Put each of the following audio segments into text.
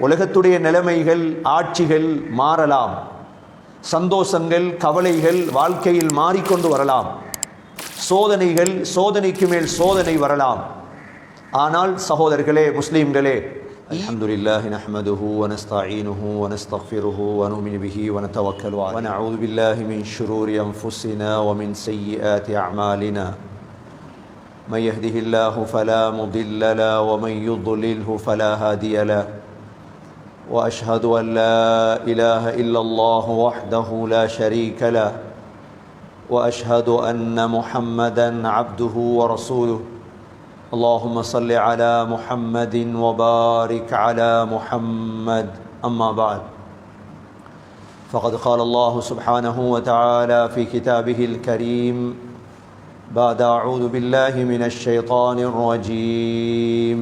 உலகத்துடைய நிலைமைகள் ஆட்சிகள் மாறலாம் சந்தோஷங்கள் கவலைகள் வாழ்க்கையில் மாறிக்கொண்டு வரலாம் சோதனைகள் சோதனைக்கு மேல் சோதனை வரலாம் ஆனால் சகோதரர்களே முஸ்லீம்களே الحمد لله نحمده ونستعينه ونستغفره ونؤمن به ونتوكل عليه ونعوذ بالله من شرور أنفسنا ومن سيئات أعمالنا من يهده الله فلا مضل له ومن يضلله فلا هادي له وأشهد أن لا إله إلا الله وحده لا شريك له وأشهد أن محمدا عبده ورسوله. اللهم صل على محمد وبارك على محمد أما بعد. فقد قال الله سبحانه وتعالى في كتابه الكريم بعد أعوذ بالله من الشيطان الرجيم.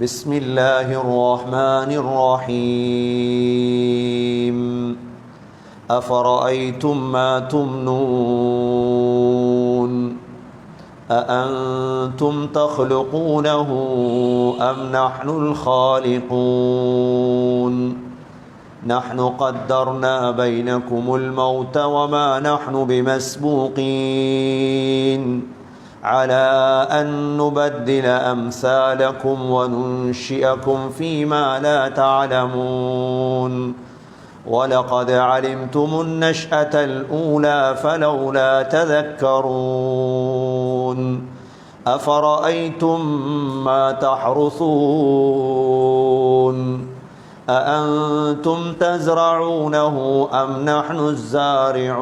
بسم الله الرحمن الرحيم. أفرأيتم ما تمنون؟ أأنتم تخلقونه أم نحن الخالقون؟ نحن قدرنا بينكم الموت وما نحن بمسبوقين. على أن نبدل أمثالكم وننشئكم فيما لا تعلمون. ولقد علمتم النشأة الأولى فلولا تذكرون. أفرأيتم ما تحرثون؟ أأنتم تزرعونه أم نحن الزارعون؟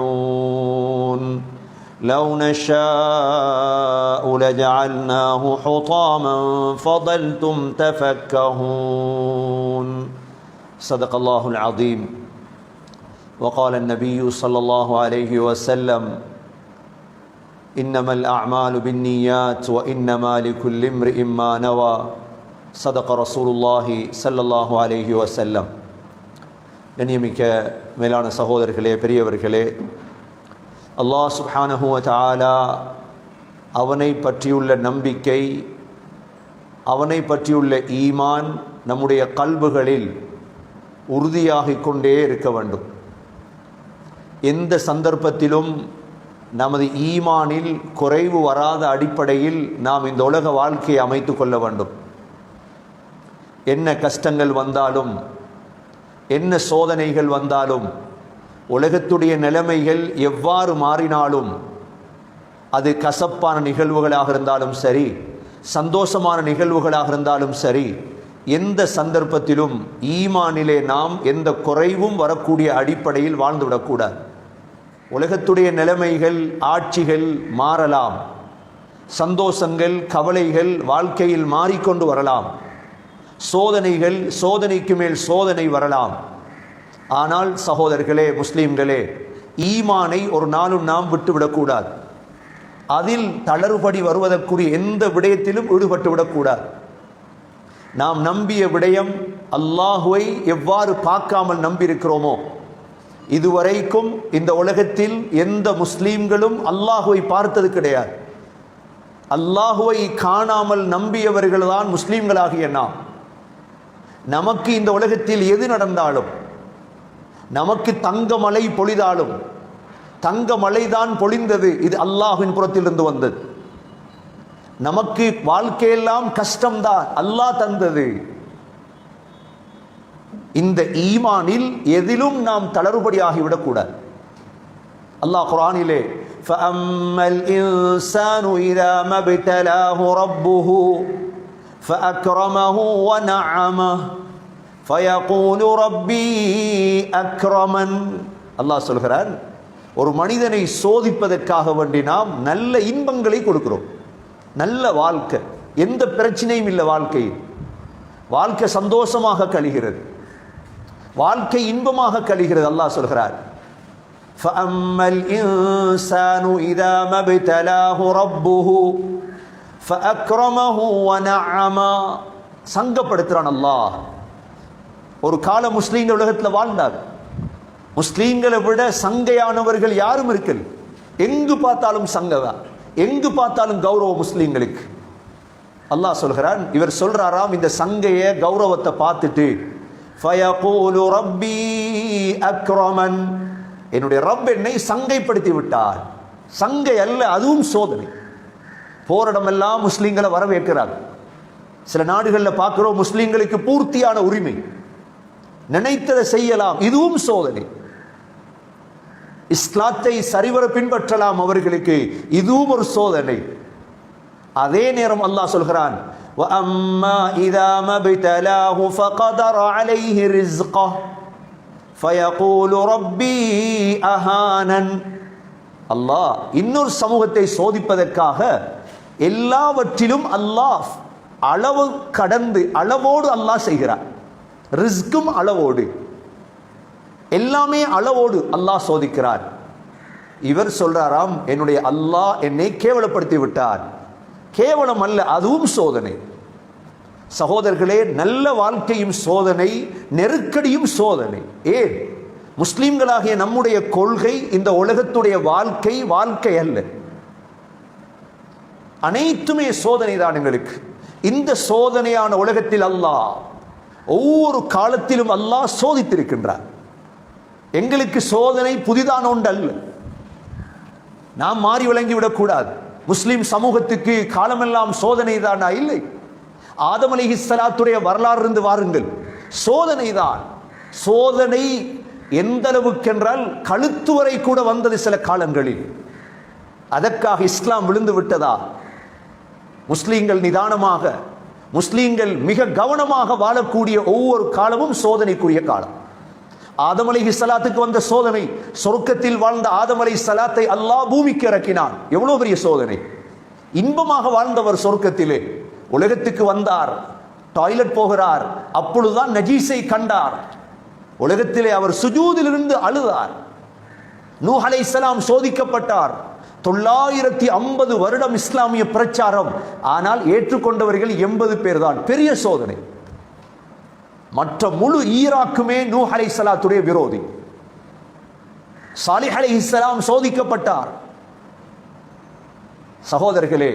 لو نشاء لجعلناه حطاما فظلتم تفكهون صدق الله العظيم وقال النبي صلى الله عليه وسلم انما الاعمال بالنيات وانما لكل امرئ ما نوى صدق رسول الله صلى الله عليه وسلم கண்ணியமிக்க மேலான சகோதரர்களே பெரியவர்களே அல்லாஹ் சுப்ஹானஹுவ தாலா அவனை பற்றியுள்ள நம்பிக்கை அவனை பற்றியுள்ள ஈமான் நம்முடைய கல்புகளில் உறுதியாகிக் கொண்டே இருக்க வேண்டும். எந்த சந்தர்ப்பத்திலும் நமது ஈமானில் குறைவு வராத அடிப்படையில் நாம் இந்த உலக வாழ்க்கையை அமைத்து கொள்ள வேண்டும். என்ன கஷ்டங்கள் வந்தாலும் என்ன சோதனைகள் வந்தாலும் உலகத்துடைய நிலைமைகள் எவ்வாறு மாறினாலும் அது கசப்பான நிகழ்வுகளாக இருந்தாலும் சரி சந்தோஷமான நிகழ்வுகளாக இருந்தாலும் சரி எந்த சந்தர்ப்பத்திலும் ஈமானிலே நாம் எந்த குறைவும் வரக்கூடிய அடிப்படையில் வாழ்ந்துவிடக்கூடாது உலகத்துடைய நிலைமைகள் ஆட்சிகள் மாறலாம். சந்தோஷங்கள் கவலைகள் வாழ்க்கையில் மாறிக்கொண்டு வரலாம். சோதனைகள் சோதனைக்கு மேல் சோதனை வரலாம். ஆனால் சகோதரர்களே முஸ்லீம்களே ஈமானை ஒரு நாளும் நாம் விட்டுவிடக்கூடாது. அதில் தளறுபடி வருவதற்குரிய எந்த விடயத்திலும் ஈடுபட்டு விடக்கூடாது நாம் நம்பிய விடயம் அல்லாஹுவை எவ்வாறு பார்க்காமல் நம்பியிருக்கிறோமோ இதுவரைக்கும் இந்த உலகத்தில் எந்த முஸ்லீம்களும் அல்லாஹுவை பார்த்தது கிடையாது. அல்லாஹுவை காணாமல் நம்பியவர்கள்தான் முஸ்லீம்களாகிய நாம். நமக்கு இந்த உலகத்தில் எது நடந்தாலும் நமக்கு தங்க மலை பொழிதாலும் தங்க மலைதான் பொழிந்தது இது அல்லாஹின் புறத்திலிருந்து வந்தது நமக்கு வாழ்க்கையெல்லாம் கஷ்டம்தான் அல்லாஹ் தந்தது இந்த ஈமானில் எதிலும் நாம் தளறுபடியாகிவிடக்கூடாது அல்லாஹ் குரானிலே فأما الإنسان إذا ما ابتلاه ربه فأكرمه ونعمه فيقول ربي أكرمن அல்லாஹ் சொல்கிறான் ஒரு மனிதனை சோதிப்பதற்காக வேண்டி நாம் நல்ல இன்பங்களை கொடுக்கிறோம் நல்ல வாழ்க்கை எந்த பிரச்சனையும் இல்லை வாழ்க்கையில் வாழ்க்கை சந்தோஷமாக கழிகிறது வாழ்க்கை இன்பமாக கழிகிறது அல்லாஹ் சொல்கிறார் فأما الإنسان إذا ما ابتلاه ربه فأكرمه ونعما சங்கப்படுத்துறான் அல்லாஹ் ஒரு கால முஸ்லீம்கள் உலகத்தில் வாழ்ந்தார். முஸ்லீம்களை விட சங்கையானவர்கள் யாரும் இருக்கல். எங்கு பார்த்தாலும் சங்கதான் எங்கு பார்த்தாலும் கௌரவ முஸ்லீம்களுக்கு. அல்லாஹ் சொல்கிறான் இவர் சொல்றாராம் இந்த சங்கைய கௌரவத்தை பார்த்துட்டு ஃபயகூலு ரப்பி அக்ரமன். என்னுடைய ரப் என்னை சங்கைப்படுத்தி விட்டார் சங்கை அல்ல அதுவும் சோதனை. போரிடமெல்லாம் முஸ்லீம்களை வரவேற்கிறார். சில நாடுகளில் பார்க்குறோம் முஸ்லீம்களுக்கு பூர்த்தியான உரிமை. நினைத்ததை செய்யலாம் இதுவும் சோதனை இஸ்லாத்தை சரிவர பின்பற்றலாம் அவர்களுக்கு இதுவும் ஒரு சோதனை அதே நேரம் அல்லாஹ் சொல்கிறான் وَأَمَّا إِذَا مَا ابْتَلَاهُ فَقَدَرَ عَلَيْهِ رِزْقَهُ فَيَقُولُ رَبِّي أَهَانَنْ அல்லாஹ் இன்னொரு சமூகத்தை சோதிப்பதற்காக எல்லாவற்றிலும் அல்லாஹ் அளவு கடந்து அளவோடு அல்லாஹ் செய்கிறார் ரிஸ்கும் அளவோடு. எல்லாமே அளவோடு அல்லாஹ் சோதிக்கிறார். இவர் சொல்றாராம் என்னுடைய அல்லாஹ் என்னை கேவலப்படுத்தி விட்டார். கேவலம் அல்ல அதுவும் சோதனை. சகோதரர்களே நல்ல வாழ்க்கையும் சோதனை நெருக்கடியும் சோதனை. ஏன்? முஸ்லீம்களாகிய நம்முடைய கொள்கை இந்த உலகத்துடைய வாழ்க்கை வாழ்க்கை அல்ல. அனைத்துமே சோதனை தான் எங்களுக்கு. இந்த சோதனையான உலகத்தில் அல்லாஹ் ஒவ்வொரு காலத்திலும் அல்லாஹ் சோதித்திருக்கின்றார். எங்களுக்கு சோதனை புதிதான ஒன்று அல்ல. நாம் மாறி விளங்கி விடக்கூடாது. முஸ்லிம் சமூகத்துக்கு காலமெல்லாம் சோதனை தானா இல்லை. ஆதம் அலி இஸ்லாத்துடைய வரலாறு இருந்து வாருங்கள். சோதனை தான். சோதனை எந்த அளவுக்கென்றால் கழுத்து வரை கூட வந்தது சில காலங்களில். அதற்காக இஸ்லாம் விழுந்து விட்டதா? முஸ்லீம்கள் நிதானமாக முஸ்லீம்கள் மிக கவனமாக வாழக்கூடிய ஒவ்வொரு காலமும் சோதனைக்குரிய காலம். ஆதம் அலை சலாத்துக்கு வந்த சோதனை சொர்க்கத்தில் வாழ்ந்த ஆதம் அலை சலாத்தை அல்லாஹ் பூமிக்கு இறக்கினான். எவ்வளவு பெரிய சோதனை. இன்பமாக வாழ்ந்தவர் சொர்க்கத்திலே உலகத்துக்கு வந்தார் டாய்லெட் போகிறார் அப்பொழுதுதான் நஜீஸை கண்டார். உலகத்திலே அவர் சுஜூதிலிருந்து அழுதார். நூ இஸ்லாம் சோதிக்கப்பட்டார். தொள்ளாயிரத்தி ஐம்பது வருடம் இஸ்லாமிய பிரச்சாரம். ஆனால் ஏற்றுக்கொண்டவர்கள் எண்பது பேர் தான் பெரிய சோதனை. மற்ற முழு ஈராக்குமே நூ அலை சலாத்துடைய விரோதி. சாலிஹ் அலைஹிஸ்ஸலாம் சோதிக்கப்பட்டார். சகோதரர்களே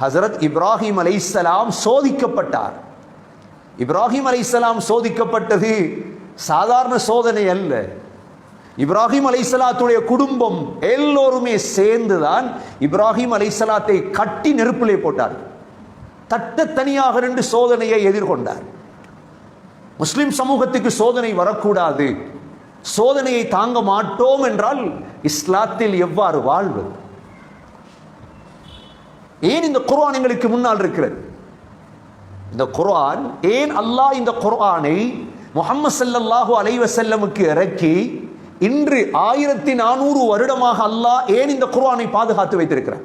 ஹசரத் இப்ராஹிம் அலைஹிஸ்ஸலாம் சோதிக்கப்பட்டார். இப்ராஹிம் அலைஹிஸ்ஸலாம் சோதிக்கப்பட்டது சாதாரண சோதனை அல்ல. இப்ராஹிம் அலைசலாத்துடைய குடும்பம் எல்லோருமே சேர்ந்துதான் இப்ராஹிம் அலைசலாத்தை கட்டி நெருப்பிலே போட்டார். தட்ட தனியாக ரெண்டு சோதனையை எதிர்கொண்டார். முஸ்லிம் சமூகத்துக்கு சோதனை வரக்கூடாது. சோதனையை தாங்க மாட்டோம் என்றால் இஸ்லாத்தில் எவ்வாறு வாழ்வது? ஏன் இந்த குர்ஆன் எங்களுக்கு முன்னால் இருக்கிறது? இந்த குர்ஆன் ஏன் அல்லாஹ் இந்த குர்ஆனை முகமது ஸல்லல்லாஹு அலைவசல்லமுக்கு இறக்கி இன்று ஆயிரத்தி நானூறு வருடமாக அல்லாஹ் ஏன் இந்த குர்வானை பாதுகாத்து வைத்திருக்கிறார்?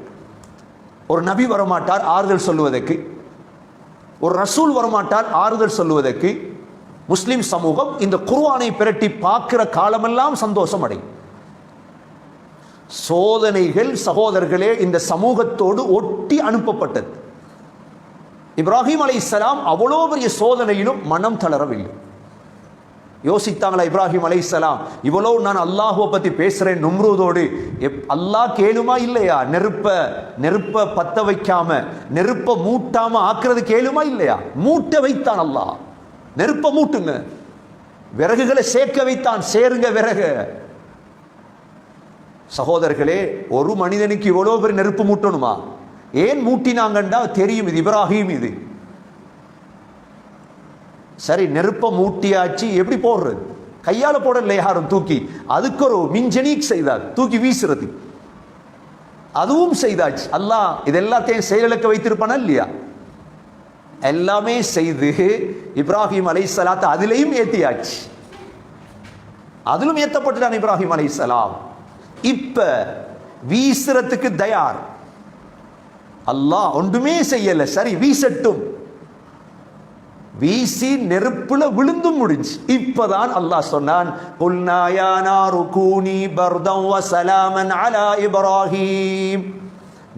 ஒரு நபி வரமாட்டார் ஆறுதல் சொல்லுவதற்கு. ஒரு ரசூல் வரமாட்டார் ஆறுதல் சொல்லுவதற்கு. முஸ்லிம் சமூகம் இந்த குர்வானை பிரட்டி பார்க்கிற காலமெல்லாம் சந்தோஷம் அடையும் சோதனைகள் சகோதரர்களே இந்த சமூகத்தோடு ஒட்டி அனுப்பப்பட்டது. இப்ராஹிம் அலை இஸ்லாம் அவ்வளோ பெரிய சோதனையிலும் மனம் தளரவில்லை. யோசித்தாங்களா இப்ராஹிம் அலைஹிஸ்ஸலாம்? இவ்வளவு நான் அல்லாஹுவை பற்றி பேசுகிறேன் நும்ரூதோடு. எப்- அல்லாஹ் கேளுமா இல்லையா? நெருப்ப நெருப்ப பத்த வைக்காம நெருப்ப மூட்டாம ஆக்குறது கேளுமா இல்லையா? மூட்ட வைத்தான் அல்லாஹ். நெருப்ப மூட்டுங்க. விறகுகளை சேர்க்க வைத்தான். சேருங்க விறகு. சகோதரர்களே ஒரு மனிதனுக்கு இவ்வளோ பெரிய நெருப்பு மூட்டணுமா? ஏன் மூட்டினாங்கன்னா தெரியும் இது இப்ராஹிம் இது. சரி நெருப்ப மூட்டியாச்சு எப்படி போடுறது? கையால போடல யாரும் தூக்கி. அதுக்கு ஒரு மின்ஜனீக் செய்தார் தூக்கி வீசுறது. அதுவும் செய்தாச்சு. அல்லாஹ் இது எல்லாத்தையும் செயலிழக்க வைத்திருப்பானா இல்லையா? எல்லாமே செய்து இப்ராஹிம் அலை சலாத்த அதிலையும் ஏத்தியாச்சு. அதிலும் ஏத்தப்பட்டுட்டான் இப்ராஹிம் அலை சலாம் இப்ப வீசுறதுக்கு தயார். அல்லாஹ் ஒன்றுமே செய்யல. சரி வீசட்டும். வீசி நெருப்புல விழுந்தும் முடிஞ்சு. இப்பதான் அல்லாஹ் சொன்னான் இப்ராஹிம் கூனி பர்தம் சலாமன் அலா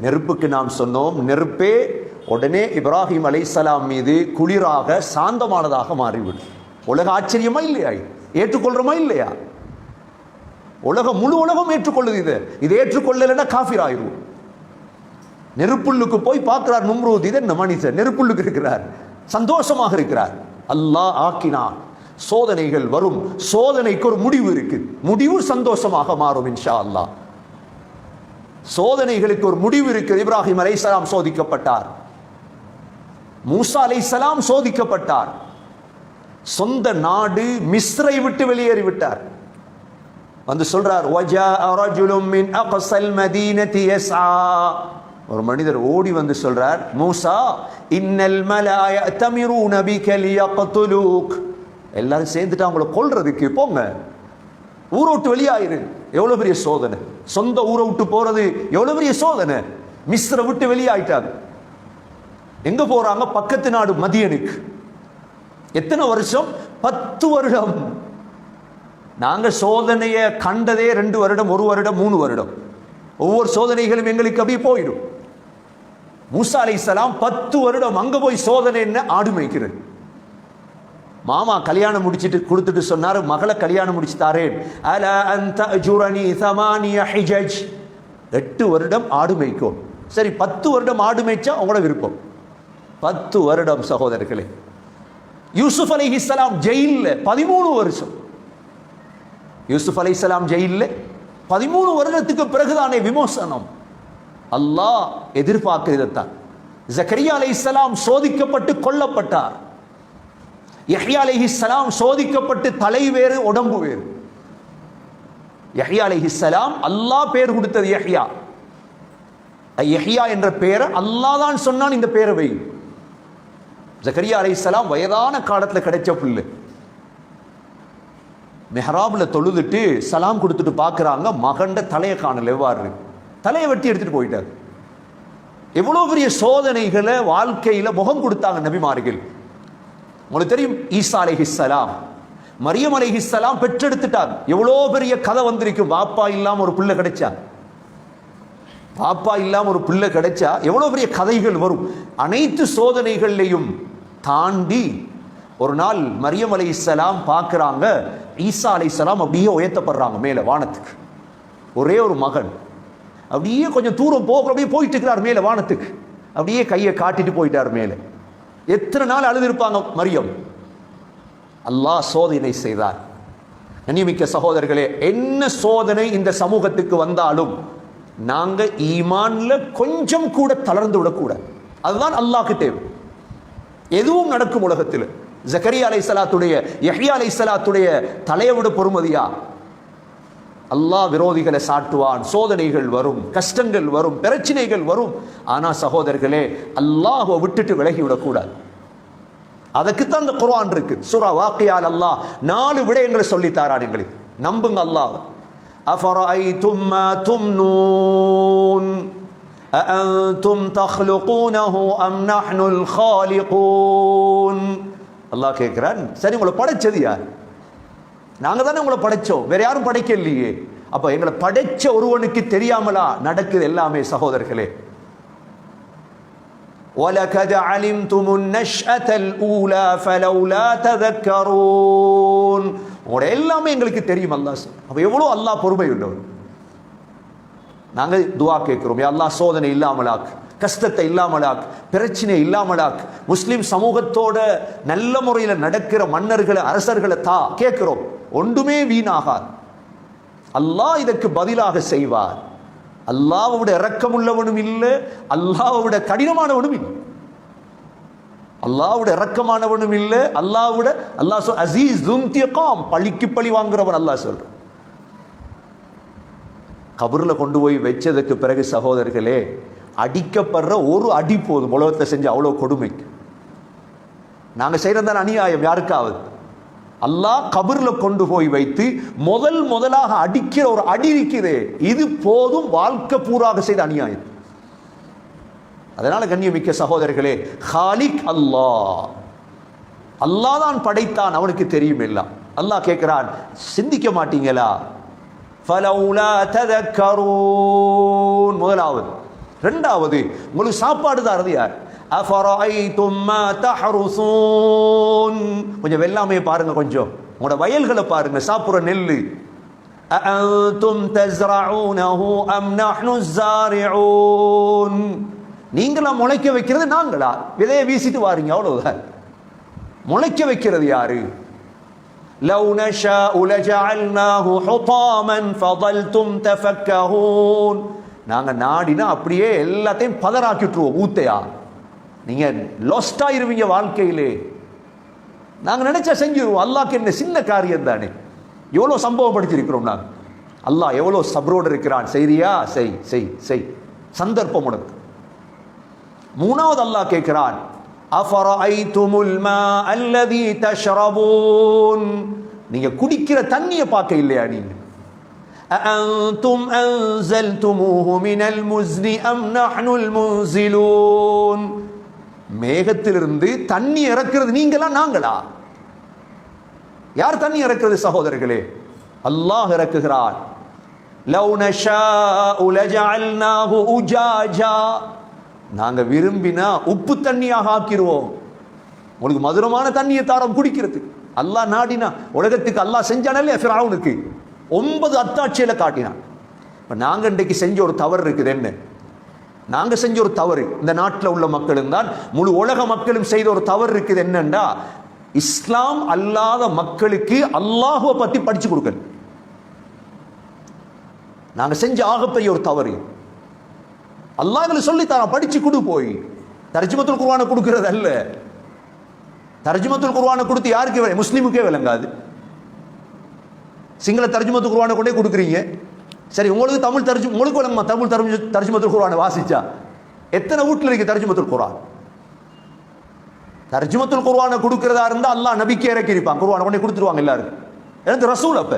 நெருப்புக்கு நாம் சொன்னோம் நெருப்பே உடனே இப்ராஹிம் சலாம் மீது குளிராக சாந்தமானதாக மாறிவிடும். உலக ஆச்சரியமா இல்லையா ஏற்றுக்கொள்றோமா இல்லையா? உலகம் முழு உலகம் ஏற்றுக்கொள்ளுது இது. இது ஏற்றுக்கொள்ளலைன்னா காஃபிர் ஆயிரும். நெருப்புள்ளுக்கு போய் பார்க்கிறார் நும்ரூத் இதை என்ன மனிதர்? நெருப்புள்ளுக்கு இருக்கிறார். சந்தோஷமாக இருக்கிறார். அல்லாஹ் ஆக்கினான். சோதனைகள் வரும். சோதனைக்கு ஒரு முடிவு இருக்கு. முடிவு சந்தோஷமாக மாறும் இன்ஷா அல்லாஹ் சோதனைகளுக்கு ஒரு முடிவு இருக்கு. இப்ராஹிம் அலைசலாம் சோதிக்கப்பட்டார். மூசா சலாம் சோதிக்கப்பட்டார். சொந்த நாடு மிஸ்ரை விட்டு வெளியேறி விட்டார் வந்து சொல்றார் ஒரு மனிதர் ஓடி வந்து சொல்றார் மூசா இன்னல் மலாய தமிரு நபி கலியா கத்துலூக் எல்லாரும் சேர்ந்துட்டு அவங்கள கொல்றதுக்கு போங்க. ஊரை விட்டு வெளியாயிரு. எவ்வளோ பெரிய சோதனை. சொந்த ஊரை விட்டு போறது எவ்வளோ பெரிய சோதனை. மிஸ்ரை விட்டு வெளியாயிட்டாங்க. எங்க போறாங்க? பக்கத்து நாடு மதியனுக்கு. எத்தனை வருஷம்? பத்து வருடம். நாங்க சோதனையை கண்டதே ரெண்டு வருடம் ஒரு வருடம் மூணு வருடம். ஒவ்வொரு சோதனைகளும் எங்களுக்கு அப்படியே போயிடும். மூசா அலைஹிஸ்ஸலாம் பத்து வருடம் அங்க போய் சோதனைன்னு ஆடு மேய்க்கிறது. மாமா கல்யாணம் முடிச்சிட்டு கொடுத்துட்டு சொன்னார் மகளை கல்யாணம் முடிச்சு தாரேன் அல அந்த அஜுரணி சமானிய ஹிஜஜ். எட்டு வருடம் ஆடு மேய்க்கும். சரி பத்து வருடம் ஆடு மேய்ச்சா உங்களோட விருப்பம். பத்து வருடம் சகோதரர்களே யூசுப் இஸ்லாம் ஜெயிலில் பதிமூணு வருஷம். யூசுப் இஸ்லாம் ஜெயில்ல பதிமூணு வருடத்துக்கு பிறகுதானே விமோசனம். அல்லாஹ் எதிர்பார்க்கிறதான் ஜக்கரியா அலைஹிஸ்ஸலாம் சோதிக்கப்பட்டு கொல்லப்பட்டார். யஹ்யா அலைஹிஸ்ஸலாம் சோதிக்கப்பட்டு தலை வேறு உடம்பு வேறு. யஹ்யா அலைஹிஸ்ஸலாம் அல்லாஹ் பேர் கொடுத்தது யஹ்யா. யஹ்யா என்ற பெயரை அல்லாஹ் தான் சொன்னான் இந்த பெயரை வை. ஜக்கரியா அலைஹிஸ்ஸலாம் வயதான காலத்துல கிடைச்ச புல்லு. மெஹராபில் தொழுதுட்டு சலாம் கொடுத்துட்டு பார்க்குறாங்க மகண்ட தலையை காணல எவ்வாறு? தலையை வெட்டி எடுத்துட்டு போயிட்டார். எவ்வளோ பெரிய சோதனைகளை வாழ்க்கையில முகம் கொடுத்தாங்க நபிமார்கள். உங்களுக்கு தெரியும் ஈசா அலைஹிஸ்ஸலாம் மரியம் அலைஹிஸ்ஸலாம் பெற்றெடுத்துட்டாங்க எவ்வளோ பெரிய கதை வந்திருக்கும். பாப்பா இல்லாம ஒரு பிள்ளை கிடைச்சா? பாப்பா இல்லாம ஒரு பிள்ளை கிடைச்சா? எவ்வளோ பெரிய கதைகள் வரும். அனைத்து சோதனைகள்லையும் தாண்டி ஒரு நாள் மரியம் அலைஹிஸ்ஸலாம் பார்க்குறாங்க. ஈசா அலைஹிஸ்ஸலாம் அப்படியே உயர்த்தப்படுறாங்க மேலே வானத்துக்கு. ஒரே ஒரு மகன். அப்படியே கொஞ்சம் தூரம் போக அப்படியே போயிட்டு இருக்கிறார் மேலே வானத்துக்கு. அப்படியே கையை காட்டிட்டு போயிட்டார் மேலே. எத்தனை நாள் அழுதிருப்பாங்க மரியம்? அல்லாஹ் சோதனை செய்தார். கண்ணியமிக்க சகோதரர்களே என்ன சோதனை இந்த சமூகத்துக்கு வந்தாலும் நாங்க ஈமான்ல கொஞ்சம் கூட தளர்ந்து விடக்கூடாது. அதுதான் அல்லாஹ்க்கு தேவை. எதுவும் நடக்கும் உலகத்தில். ஜக்கரியா அலை சலாத்துடைய யஹியா அலை சலாத்துடைய தலையை விட பொறுமதியா? அல்லாஹ் விரோதிகளை சாட்டுவான் சோதனைகள் வரும் கஷ்டங்கள் வரும் பிரச்சனைகள் வரும் ஆனா சகோதரர்களே அல்லாஹ்வை விட்டுட்டு விலகி விடக்கூடாது அதுக்குத்தான் இந்த குர்ஆன் இருக்கு சூரா வாக்கியால் அல்லாஹ் நாலு விடயங்களை சொல்லி தாரான் எங்களுக்கு நம்புங்க அல்லாஹ் أفرأيتم ما تمنون أأنتم تخلقونه أم نحن الخالقون அல்லாஹ் கேட்கிறான் சரி உங்களை படைச்சது யார் நாங்க தானே உங்களை படைச்சோம் வேற யாரும் படைக்கலையே அப்ப எங்களை படைச்ச ஒருவனுக்கு தெரியாமலா நடக்குது எல்லாமே சகோதரர்களே وَلَقَدْ عَلِمْتُمُ النَّشْأَةَ الْأُولَى فَلَوْلَا تَذَكَّرُونَ உங்களோட எல்லாமே எங்களுக்கு தெரியும் அல்லாஹ் சொல் அப்ப எவ்வளவு அல்லாஹ் பொறுமை உள்ளவர் நாங்க துவா கேட்கிறோம் யா அல்லாஹ் சோதனை இல்லாமலாக்கு கஷ்டத்தை இல்லாமலாக் பிரச்சனை இல்லாமலாக் முஸ்லிம் சமூகத்தோட நல்ல முறையில் நடக்கிற மன்னர்களை அரசர்களை தா கேட்கிறோம் ஒன்றுமே வீணாகாது. அல்லாஹ் இதற்கு பதிலாக செய்வார். அல்லாஹ்வோட இரக்கமுள்ளவனும் இல்லை அல்லாஹ்வோட கடினமானவனும் இல்லை. அல்லாஹ்வோட இரக்கமானவனும் இல்லை அல்லாஹ்வோட அல்லாஹ் சொல் அசீஸ் தும்தியகாம் பழிக்கு பழி வாங்குறவன் அல்லாஹ் சொல்றான். கபரில் கொண்டு போய் வச்சதுக்கு பிறகு சகோதரர்களே அடிக்கப்படுற ஒரு அடி போதும். உலகத்தை செஞ்ச அவ்வளோ கொடுமைக்கு. நாங்கள் செய்கிறதான அநியாயம் யாருக்காவது? அல்லாஹ் கபரில் கொண்டு போய் வைத்து முதல் முதலாக அடிக்கிற ஒரு அடி இருக்கிறே இது போதும் வாழ்க்கை பூராக செய்த அநியாயம். அதனால கண்ணியமிக்க சகோதரர்களே ஹாலிக் அல்லாஹ். அல்லாஹ் தான் படைத்தான் அவனுக்கு தெரியும் எல்லாம். அல்லாஹ் கேட்கிறான் சிந்திக்க மாட்டீங்களா? முதலாவது. ரெண்டாவது உங்களுக்கு சாப்பாடு தாரது யார் கொஞ்சம் வெள்ளாமையை பாருங்க கொஞ்சம் உங்களோட வயல்களை பாருங்க சாப்பிடுற நெல்லு أأنتم تزرعونه أم نحن الزارعون நீங்களா முளைக்க வைக்கிறது நாங்களா விதையை வீசிட்டு வாரீங்க அவ்வளவுதான் முளைக்க வைக்கிறது யாரு لو نشاء لجعلناه حطاما فظلتم تفكهون நாங்க நாடினா அப்படியே எல்லாத்தையும் பதறாக்கிட்டுருவோம் ஊத்தையா நீங்க லொஸ்ட் ஆயிருவீங்க வாழ்க்கையிலே நாங்க நினைச்சா செஞ்சிருவோம் அல்லாஹ்க்கு என்ன சின்ன காரியம் தானே எவ்வளவு சம்பவம் படிச்சிருக்கிறோம் நாங்க அல்லாஹ் எவ்வளவு சப்ரோடு இருக்கிறான் செய்றியா செய் செய் செய் சந்தர்ப்பம் உனக்கு மூணாவது அல்லாஹ் கேட்கிறான் அஃபரஐதுமுல் மா அல்லதி தஷ்ரபூன் நீங்க குடிக்கிற தண்ணியை பார்க்க இல்லையா நீங்க أأنتم أنزلتموه من المزن أم نحن المنزلون மேகத்திலிருந்து தண்ணி இறக்கிறது நீங்களா நாங்களா? யார் தண்ணி இறக்கிறது சகோதரர்களே? அல்லாஹ் இறக்குகிறார். நாங்க விரும்பினா உப்பு தண்ணியாக ஆக்கிடுவோம் உங்களுக்கு மதுரமான தண்ணியை தாரம் குடிக்கிறது அல்லாஹ் நாடினா உலகத்துக்கு அல்லாஹ் செஞ்சானே ஃபிராவுனுக்கு ஒன்பது அத்தாட்சியில காட்டினான். இப்ப நாங்க இன்றைக்கு செஞ்ச ஒரு தவறு இருக்குது என்ன நாங்க செஞ்ச ஒரு தவறு. இந்த நாட்டில் உள்ள மக்களும் தான் முழு உலக மக்களும் செய்த ஒரு தவறு இருக்குது. என்னன்னா இஸ்லாம் அல்லாத மக்களுக்கு அல்லாஹுவை பத்தி படிச்சு கொடுக்கல நாங்க செஞ்ச ஆகப்பெரிய ஒரு தவறு. அல்லாஹ்களை சொல்லி தரான் படிச்சு கொடு போய். தர்ஜிமத்துல் குர்ஆனை கொடுக்கறது அல்ல. தர்ஜுமத்துல் குர்ஆனை கொடுத்து யாருக்கு முஸ்லீமுக்கே விளங்காது. சிங்கள தர்ஜுமத்துல் குர்ஆனை கொண்டே கொடுக்குறீங்க. சரி உங்களுக்கு தமிழ் தரிச்சு உங்களுக்கு நம்ம தமிழ் தரிஞ்சு தர்ஜுமத்துல் குர்ஆனை வாசிச்சா? எத்தனை வீட்டில் இருக்கு தர்ஜுமத்துல் குரான் தர்ஜுமத்துல் குர்வானை கொடுக்கிறதா இருந்தா அல்லாஹ் நபிக்கே இறக்கி இருப்பான். குர்ஆனை கொண்டே கொடுத்துருவாங்க எல்லாருக்கும் எனக்கு ரசூல் அப்ப.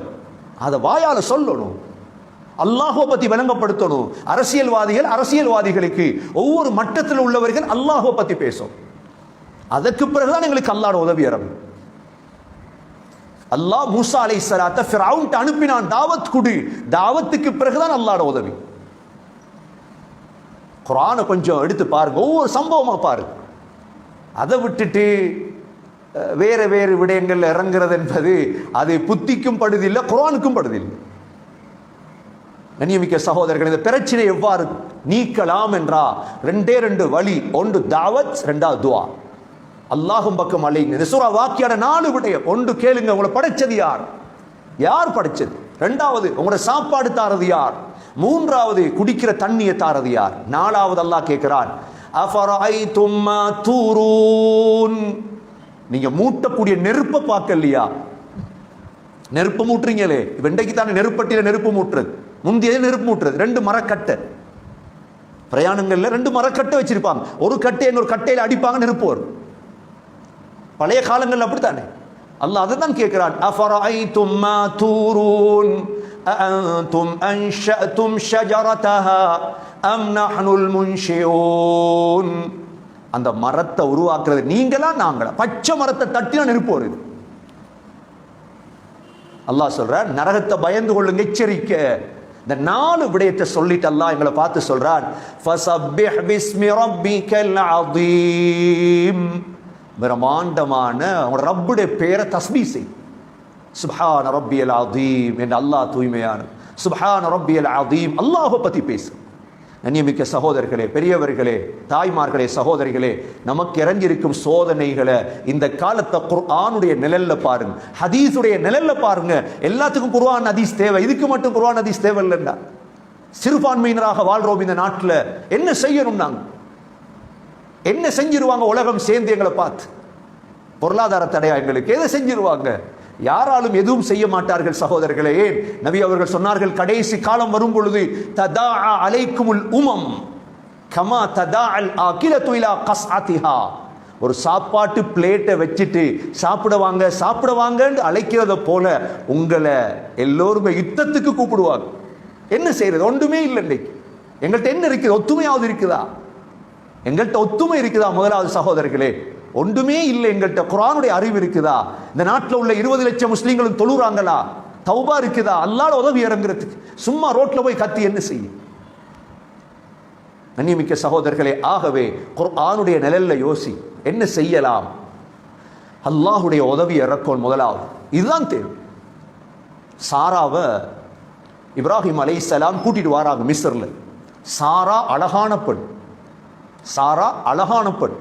அதை வாயால சொல்லணும். அல்லாஹோ பத்தி விளங்கப்படுத்தணும் அரசியல்வாதிகள் அரசியல்வாதிகளுக்கு ஒவ்வொரு மட்டத்தில் உள்ளவர்கள் அல்லாஹோ பத்தி பேசும் அதற்கு பிறகுதான் எங்களுக்கு அல்லாட உதவி இறங்கும். அல்லாஹ் மூசா அலை சலாத்தை அனுப்பினான். தாவத் குடு. தாவத்துக்கு பிறகுதான் அல்லாட உதவி. குரானை கொஞ்சம் எடுத்து பாருங்க. ஒவ்வொரு சம்பவமாக பாருங்க. அதை விட்டுட்டு வேறு வேறு விடயங்கள் இறங்குறது என்பது அது புத்திக்கும் படுதில்லை குரானுக்கும் படுதில்லை. கண்ணியமிக்க சகோதரர்கள் இந்த பிரச்சனை எவ்வாறு நீக்கலாம் என்றா ரெண்டே ரெண்டு வழி. ஒன்று தாவத் ரெண்டாவது துவா. அல்லாஹும் பக்கம் அலைங்க இந்த சூறா வாக்கியான நாலு விடயம். ஒன்று கேளுங்க உங்களை படைச்சது யார்? யார் படைச்சது? ரெண்டாவது உங்களோட சாப்பாடு தாரது யார்? மூன்றாவது குடிக்கிற தண்ணியை தாரது யார்? நாலாவது அல்லாஹ் கேட்கிறான் தூரூன் நீங்க மூட்டக்கூடிய நெருப்பை பார்க்கலையா? நெருப்பு மூட்டுறீங்களே. வெண்டைக்கு தானே நெருப்பட்டியில நெருப்பு மூட்டுறது. முந்தியது நெருப்பு மூட்டுறது? ரெண்டு மரக்கட்டை. பிரயாணங்கள்ல ரெண்டு மரக்கட்டை வச்சிருப்பாங்க. ஒரு கட்டை இன்னொரு கட்டையில அடிப்பாங்க நெருப்பு வரும். பழைய காலங்கள்ல அப்படித்தானே அல்லாஹ் அதை தான் கேட்கிறான் அஃபரைத்தும் மா தூரூன் أأنتم أنشأتم شجرتها أم نحن المنشئون அந்த மரத்தை உருவாக்குறது நீங்களா நாங்களா பச்சை மரத்தை தட்டினா நெருப்பு வருது அல்லாஹ் சொல்றார் நரகத்தை பயந்து கொள்ளுங்க எச்சரிக்கை இந்த நாலு விடயத்தை சொல்லிட்டு அல்லாஹ் எங்களை பார்த்து சொல்றான் பிரமாண்டமான பிரம்மாண்டமான ரப்புடைய பேரை தஸ்மி செய். சுபஹான ரப்பியல் அதீம் என்று அல்லாஹ் தூய்மையான. சுபஹான ரப்பியல் அதீம் அல்லாஹை பற்றி பேசு. கண்ணியமிக்க சகோதரர்களே பெரியவர்களே தாய்மார்களே சகோதரிகளே நமக்கு இறங்கியிருக்கும் சோதனைகளை இந்த காலத்தை குர்ஆனுடைய நிழல்ல பாருங்க. ஹதீஸுடைய நிழல்ல பாருங்க. எல்லாத்துக்கும் குர்ஆன் ஹதீஸ் தேவை. இதுக்கு மட்டும் குர்ஆன் ஹதீஸ் தேவை இல்லைண்டா சிறுபான்மையினராக வாழ்றோம் இந்த நாட்டில். என்ன செய்யணும் நாங்கள் என்ன செஞ்சிருவாங்க உலகம் சேர்ந்து எங்களை பார்த்து? பொருளாதார தடையா எங்களுக்கு? எதை செஞ்சிருவாங்க? யாராலும் எதுவும் செய்ய மாட்டார்கள் சகோதரர்களே. ஏன்? நபி அவர்கள் சொன்னார்கள் கடைசி காலம் வரும் பொழுது ததா அலைக்குமுல் உமம் கமா ததா அல் அகில துயிலா கஸ் அதிஹா ஒரு சாப்பாட்டு பிளேட்டை வச்சுட்டு சாப்பிடுவாங்க சாப்பிடுவாங்கன்னு அழைக்கிறத போல உங்களை எல்லோருமே யுத்தத்துக்கு கூப்பிடுவாங்க. என்ன செய்யறது? ஒன்றுமே இல்லை இன்னைக்கு. எங்கள்கிட்ட என்ன இருக்குது? ஒத்துமையாவது இருக்குதா? எங்கள்கிட்ட ஒத்துமை இருக்குதா முதலாவது சகோதரர்களே? ஒன்றுமே இல்லை எங்கள்கிட்ட குரானுடைய அறிவு இருக்குதா? இந்த நாட்டில் உள்ள இருபது லட்சம் முஸ்லீம்களும் தொழுறாங்களா? தௌபா இருக்குதா? அல்லாட உதவி இறங்குறதுக்கு. சும்மா ரோட்ல போய் கத்தி என்ன செய்யும்? கண்ணியமிக்க சகோதரர்களே ஆகவே குர்ஆனுடைய நிழல்ல யோசி என்ன செய்யலாம்? அல்லாஹுடைய உதவி இறக்கும் முதலாவது. இதுதான் தேவை. சாராவை இப்ராஹிம் அலைஹிஸ்ஸலாம் கூட்டிட்டு வராங்க மிஸ்ரில். சாரா அழகான பெண். சாரா அழகான பெண்.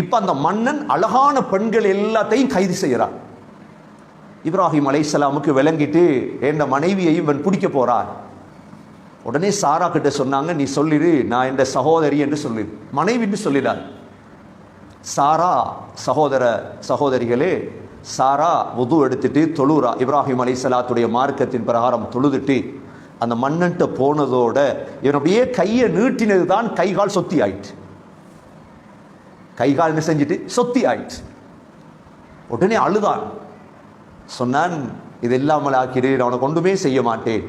இப்போ அந்த மன்னன் அழகான பெண்கள் எல்லாத்தையும் கைது செய்கிறார் இப்ராஹிம் அலைசலாமுக்கு விளங்கிட்டு என் மனைவியையும் இவன் பிடிக்க போறார் உடனே சாரா கிட்ட சொன்னாங்க நீ சொல்லிடு நான் என் சகோதரி என்று சொல்லி மனைவின்னு சொல்லிடார். சாரா சகோதர சகோதரிகளே சாரா உது எடுத்துட்டு தொழுறா. இப்ராஹிம் அலைஹிஸ்ஸலாத்துடைய மார்க்கத்தின் பிரகாரம் தொழுதுட்டு அந்த மன்னன்ட்ட போனதோட இவன் அப்படியே கையை நீட்டினது தான் கைகால் சொத்தி ஆயிட்டு கைகால் என்ன செஞ்சுட்டு? சொத்தி ஆயிட்டு உடனே அழுதான். சொன்னான் இது இல்லாமல் ஆக்கிடு அவனை கொண்டுமே செய்ய மாட்டேன்.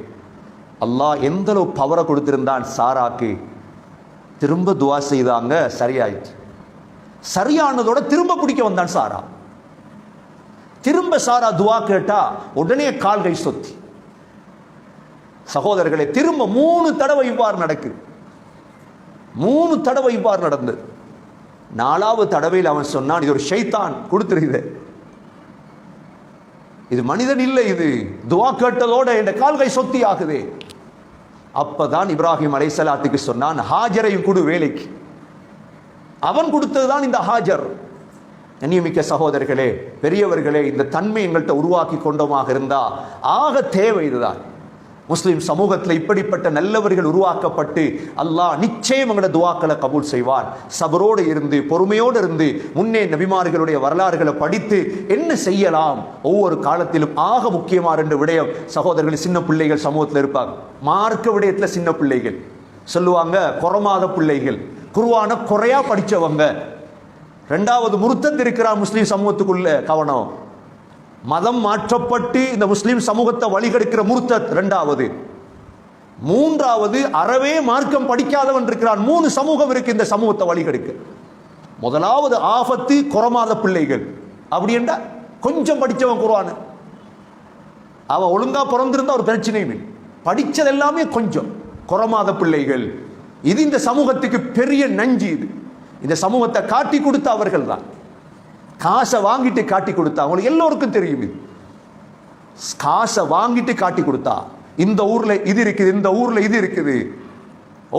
அல்லாஹ் எந்த அளவு பவரை கொடுத்திருந்தான் சாராக்கு. திரும்ப துவா செய்தாங்க சரியாயிடுச்சு சரியானதோட திரும்ப பிடிக்க வந்தான் சாரா. திரும்ப சாரா துவா கேட்டா உடனே கால் கை சொத்தி. சகோதரர்களை திரும்ப மூணு தடவை இவ்வாறு நடக்குது மூணு தடவை இவ்வாறு நடந்தது நாலாவது தடவையில் அவன் சொன்னான் இது ஒரு ஷைத்தான் கொடுத்துருக்குது இது மனிதன் இல்லை இது. துவா கேட்டதோட என் கால்கை சொத்தி ஆகுது. அப்பதான் இப்ராஹிம் அலைசலாத்துக்கு சொன்னான் ஹாஜரையும் கொடு வேலைக்கு. அவன் கொடுத்ததுதான் இந்த ஹாஜர். கண்ணியமிக்க சகோதரர்களே பெரியவர்களே இந்த தன்மை எங்கள்கிட்ட உருவாக்கி கொண்டோமாக இருந்தா ஆக தேவை இதுதான். முஸ்லீம் சமூகத்தில் இப்படிப்பட்ட நல்லவர்கள் உருவாக்கப்பட்டு அல்லாஹ் நிச்சயம் எங்களோட துவாக்களை கபூல் செய்வார். சபரோடு இருந்து பொறுமையோடு இருந்து முன்னே நபிமார்களுடைய வரலாறுகளை படித்து என்ன செய்யலாம்? ஒவ்வொரு காலத்திலும் ஆக முக்கியமாக ரெண்டு விடயம். சகோதரர்கள் சின்ன பிள்ளைகள் சமூகத்தில் இருப்பாங்க. மார்க்க விடயத்தில் சின்ன பிள்ளைகள். சொல்லுவாங்க குறமாத பிள்ளைகள். குருவான குறையா படித்தவங்க ரெண்டாவது முருத்தத் இருக்கிறார் முஸ்லீம் சமூகத்துக்குள்ள கவனம். மதம் மாற்றப்பட்டு இந்த முஸ்லீம் சமூகத்தை வழிகெடுக்கிற முருத்தத் ரெண்டாவது மூன்றாவது அறவே மார்க்கம் படிக்காதவன் இருக்கிறான். மூணு சமூகம் இருக்கு இந்த சமூகத்தை வழிகெடுக்க. முதலாவது ஆபத்து குறமாத பிள்ளைகள். அப்படி என்றா கொஞ்சம் படித்தவன் குருவான அவன் ஒழுங்கா பிறந்திருந்தா ஒரு பிரச்சனையும் இல்லை. எல்லாமே கொஞ்சம். குறமாத பிள்ளைகள். இது இந்த சமூகத்துக்கு பெரிய நஞ்சு இது. இந்த சமூகத்தை காட்டி கொடுத்த அவர்கள் தான் காசை வாங்கிட்டு காட்டி கொடுத்தா அவங்களுக்கு எல்லோருக்கும் தெரியும் இது. காசை வாங்கிட்டு காட்டி கொடுத்தா இந்த ஊர்ல இது இருக்குது இந்த ஊர்ல இது இருக்குது.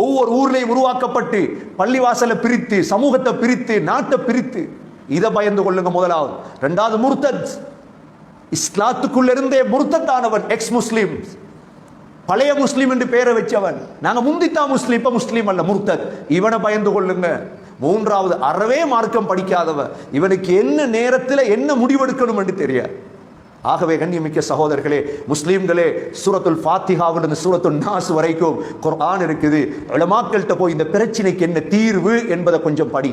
ஒவ்வொரு ஊர்லயும் உருவாக்கப்பட்டு பள்ளிவாசலை பிரித்து சமூகத்தை பிரித்து நாட்டை பிரித்து இதை பயந்து கொள்ளுங்க முதலாவது. ரெண்டாவது முர்த்தத். இஸ்லாத்துக்குள்ள இருந்தே முர்த்தத்தானவன் எக்ஸ் முஸ்லிம் பழைய முஸ்லீம் என்று பெயரை வச்சவன். நாங்க முந்தித்தா முஸ்லீம் இப்ப முஸ்லீம் அல்ல முர்த்தத். இவனை பயந்து கொள்ளுங்க. மூன்றாவது அறவே மார்க்கம் படிக்காதவன் இவனுக்கு என்ன நேரத்தில் என்ன முடிவெடுக்கணும் என்று தெரியாது. ஆகவே கண்ணியமிக்க சகோதரர்களே முஸ்லீம்களே சூரத்துல் ஃபாத்திஹாவிலிருந்து சூரத்துல் நாஸ் வரைக்கும் குர்ஆன் இருக்குது. இளமாக்கள்கிட்ட போய் இந்த பிரச்சனைக்கு என்ன தீர்வு என்பதை கொஞ்சம் படி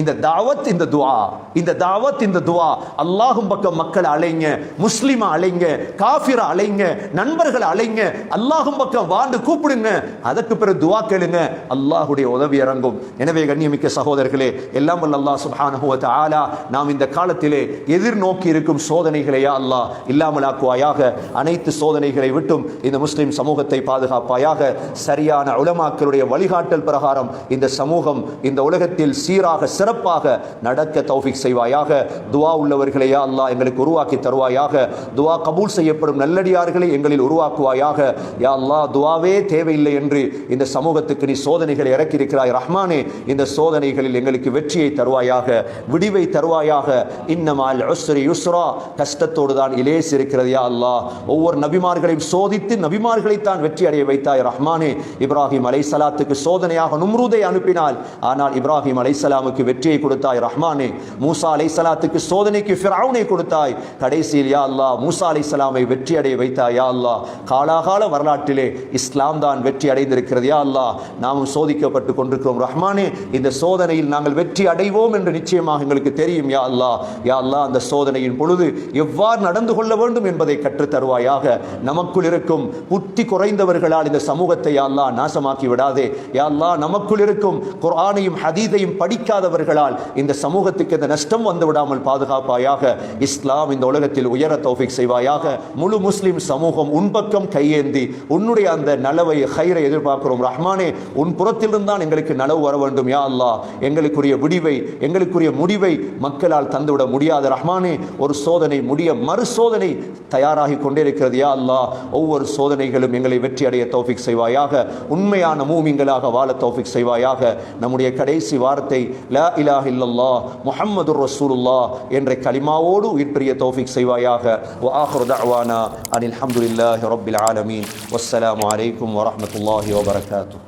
இந்த தாவத் இந்த துவா இந்த தாவத் இந்த துவா அல்லாஹும் பக்கம் மக்களை அலைங்க முஸ்லிம அலைங்க காஃபிர அலைங்க நண்பர்களை அலைங்க அல்லாஹும் பக்கம் வாழ்ந்து கூப்பிடுங்க. அதற்கு பிறகு துவா கேளுங்க அல்லாஹுடைய உதவி இறங்கும். எனவே கண்ணியமிக்க சகோதரர்களே எல்லாம் வல்ல அல்லாஹ் சுப்ஹானஹு ஆலா நாம் இந்த காலத்திலே எதிர்நோக்கி இருக்கும் சோதனைகளையா அல்லாஹ் இல்லாமலாக்குவாயாக. அனைத்து சோதனைகளை விட்டும் இந்த முஸ்லிம் சமூகத்தை பாதுகாப்பாயாக. சரியான உலமாக்களுடைய வழிகாட்டல் பிரகாரம் இந்த சமூகம் இந்த உலகத்தில் சீராக சிறப்பாக நடக்க தௌஃபிக் செய்வாயாக. துவா உள்ளவர்களையா அல்லாஹ் எங்களுக்கு உருவாக்கி தருவாயாக. துவா கபூல் செய்யப்படும் நல்லடியார்களை எங்களில் உருவாக்குவாயாக. யா அல்லாஹ் துவாவே தேவையில்லை என்று இந்த சமூகத்துக்கு நீ சோதனைகளை இறக்கியிருக்கிறாய். ரஹ்மானே இந்த சோதனைகளில் எங்களுக்கு வெற்றியை தருவாயாக. விடிவை தருவாயாக. இன்னமால் உஸ்ரி யுஸ்ரா. கஷ்டத்தோடு தான் இலேஸ் இருக்கிறது யா அல்லாஹ். ஒவ்வொரு நபிமார்களையும் சோதித்து நபிமார்களை தான் வெற்றி அடைய வைத்தாய். ரஹ்மானே இப்ராஹிம் அலை சலாத்துக்கு சோதனையாக நும்ரூதை அனுப்பினால் ஆனால் இப்ராஹிம் அலை சலாமுக்கு வெற்றியை கொடுத்தாய் ரஹ்மானே. மூசா அலைசலாத்துக்கு சோதனைக்கு ஃபிரௌனை கொடுத்தாய். கடைசியில் யா அல்லா மூசா அலைசலாமை வெற்றி அடைய வைத்தாய் யா அல்லா காலாகால வரலாற்றிலே இஸ்லாம் தான் வெற்றி அடைந்திருக்கிறது யா அல்லாஹ். நாமும் சோதிக்கப்பட்டு கொண்டிருக்கிறோம் ரஹ்மானே. இந்த சோதனையில் நாங்கள் வெற்றி அடைவோம் என்று நிச்சயமாக எங்களுக்கு தெரியும் யா அல்லா யா அல்லாஹ் அந்த சோதனையின் பொழுது எவ்வாறு நடந்து கொள்ள வேண்டும் என்பதை கற்றுத் தருவாயாக நமக்குள் இருக்கும் புத்தி குறைந்தவர்களால் இந்த சமூகத்தை யா அல்லாஹ் நாசமாக்கி விடாதே. யா நமக்குள் இருக்கும் குரானையும் ஹதீதையும் படிக்காதவர் நல்லவர்களால் இந்த சமூகத்துக்கு இந்த நஷ்டம் வந்து விடாமல் பாதுகாப்பாயாக இஸ்லாம் இந்த உலகத்தில் உயர தௌஃபிக் செய்வாயாக. முழு முஸ்லீம் சமூகம் உன்பக்கம் கையேந்தி உன்னுடைய அந்த நலவை ஹைரை எதிர்பார்க்கிறோம். ரஹ்மானே உன் புறத்திலிருந்து தான் எங்களுக்கு நலவு வர வேண்டும் யா அல்லா எங்களுக்குரிய விடிவை எங்களுக்குரிய முடிவை மக்களால் தந்துவிட முடியாத. ரஹ்மானே ஒரு சோதனை முடிய மறு சோதனை தயாராகி கொண்டே இருக்கிறது யா அல்லா ஒவ்வொரு சோதனைகளும் எங்களை வெற்றி அடைய தௌஃபிக் செய்வாயாக. உண்மையான மூமிங்களாக வாழ தௌஃபிக் செய்வாயாக. நம்முடைய கடைசி வார்த்தை லா இலாஹ இல்லல்லாஹ் முஹம்மதுர் ரசூலுல்லாஹ் என்ற கலிமாவோடு உயிர்ப்பிரிய தௌஃபிக் செய்வாயாக வ ஆஹிரு தஅவானா அனில் ஹம்துலில்லாஹி ரப்பில் ஆலமீன் வஸ்ஸலாமு அலைக்கும் வரஹ்மத்துல்லாஹி வபரகாத்துஹு